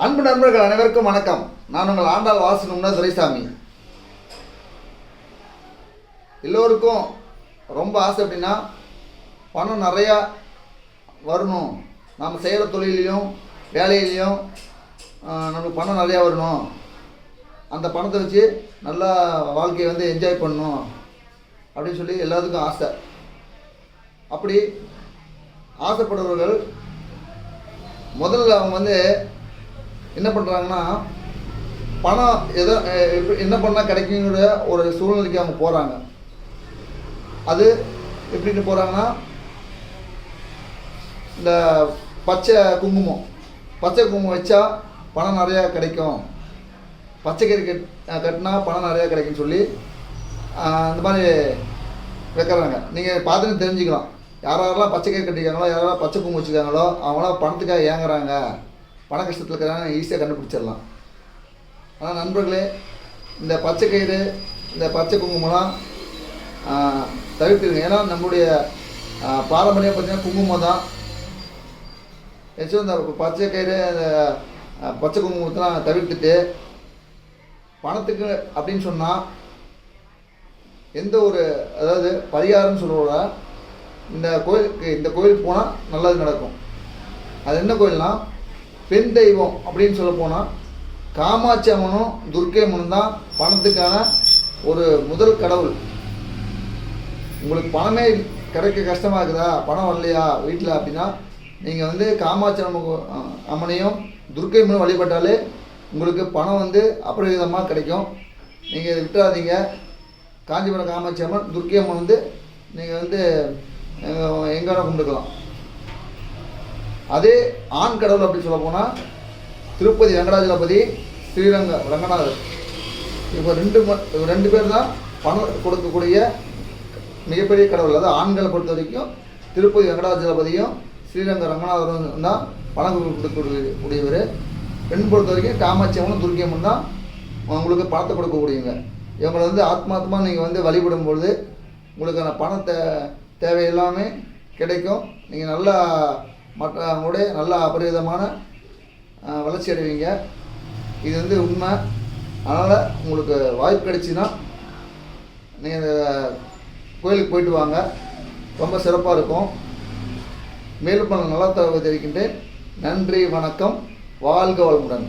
அன்பு நண்பர்கள் அனைவருக்கும் வணக்கம். நான் உங்கள் ஆண்டாள் வாசனும்னா துரைசாமி எல்லோருக்கும் ரொம்ப ஆசை அப்படின்னா பணம் நிறையா வரணும். நாம் செய்கிற தொழிலையும் வேலையிலையும் நமக்கு பணம் நிறையா வரணும். அந்த பணத்தை வச்சு நல்லா வாழ்க்கையை வந்து என்ஜாய் பண்ணணும். அப்படின்னு சொல்லி எல்லாத்துக்கும் ஆசை. அப்படி ஆசைப்படுறவர்கள் முதல்ல அவங்க வந்து என்ன பண்ணுறாங்கன்னா பணம் எதோ எப்படி என்ன பண்ணால் கிடைக்குங்கிற ஒரு சூழ்நிலைக்கு அவங்க போகிறாங்க அது எப்படின்னு போகிறாங்கன்னா இந்த பச்சை குங்குமம். பச்சை குங்குமம் வச்சா பணம் நிறையா கிடைக்கும். பச்சை கறி கட் கட்டினா பணம் நிறையா கிடைக்குன்னு சொல்லி இந்த மாதிரி வைக்கிறாங்க. நீங்கள் பார்த்துட்டு தெரிஞ்சுக்கலாம். யார் யாரெல்லாம் பச்சை கறி கட்டிருக்காங்களோ யாரெல்லாம் பச்சை குங்குமம் வச்சுருக்காங்களோ அவங்களாம் பணத்துக்காக ஏங்குறாங்க. பண கஷ்டத்தில் இருக்கிறாங்க ஈஸியாக கண்டுபிடிச்சிடலாம். ஆனால் நண்பர்களே இந்த பச்சை கயிறு இந்த பச்சை குங்குமம்லாம் தவிர்த்துருங்க ஏன்னா நம்மளுடைய பாரம்பரியம் பார்த்தீங்கன்னா குங்குமம் தான் ஏச்சும் இந்த பச்சை கயிறு இந்த பச்சை குங்குமத்தெலாம் தவிர்த்துட்டு பணத்துக்கு அப்படின்னு சொன்னால் எந்த ஒரு அதாவது பரிகாரம்னு சொல்லுவோட இந்த கோயிலுக்கு இந்த கோயிலுக்கு போனால் நல்லது நடக்கும். அது என்ன கோயில்னால் பெண் தெய்வம் அப்படின்னு சொல்ல போனால் காமாட்சி அம்மனும் துர்க்கை அம்மனும் தான் பணத்துக்கான ஒரு முதல் கடவுள். உங்களுக்கு பணமே கிடைக்க கஷ்டமாக இருக்குதா? பணம் வரலையா? வீட்டில் அப்படின்னா நீங்கள் வந்து காமாட்சி அம்மன் அம்மனையும் துர்க்கை அம்மனும் வழிபட்டாலே உங்களுக்கு பணம் வந்து அபரிவிதமாக கிடைக்கும். நீங்கள் இதை விட்டுறாதீங்க. காஞ்சிபுரம் காமாட்சி அம்மன் துர்க்கை அம்மன் வந்து நீங்கள் வந்து எங்கே வேணால் கும்பிட்டுக்கலாம். அதே ஆண் கடவுள் அப்படி சொல்ல போனால் திருப்பதி வெங்கடாஜலபதி ஸ்ரீரங்க ரங்கநாதர். இப்போ ரெண்டு ம- ரெண்டு பேர் தான் பணம் கொடுக்கக்கூடிய மிகப்பெரிய கடவுள். அதாவது ஆண்களை பொறுத்த வரைக்கும் திருப்பதி வெங்கடாஜலபதியும் ஸ்ரீரங்க ரங்கநாதரும் தான் பணம் கொடுக்கக்கூடிய பெண் பொறுத்த வரைக்கும் காமாட்சி அம்மனும் துர்க்கி அம்மன் தான் உங்களுக்கு பணத்தை கொடுக்கக்கூடியவங்க. இவங்களை வந்து ஆத்மாத்மா நீங்கள் வந்து வழிபடும் பொழுது உங்களுக்கான பணத்தை தே தேவை எல்லாமே கிடைக்கும். நீங்கள் நல்லா மற்றவங்களுடைய நல்ல அபரிவிதமான வளர்ச்சி அடைவீங்க. இது வந்து உண்மை. அதனால் உங்களுக்கு வாய்ப்பு கிடைச்சின்னா நீங்கள் கோயிலுக்கு போயிட்டு வாங்க. ரொம்ப சிறப்பாக இருக்கும். மேலும் பல நல்லா தகவல் தெரிவிக்கின்றேன். நன்றி வணக்கம். வாழ்க வளமுடன்.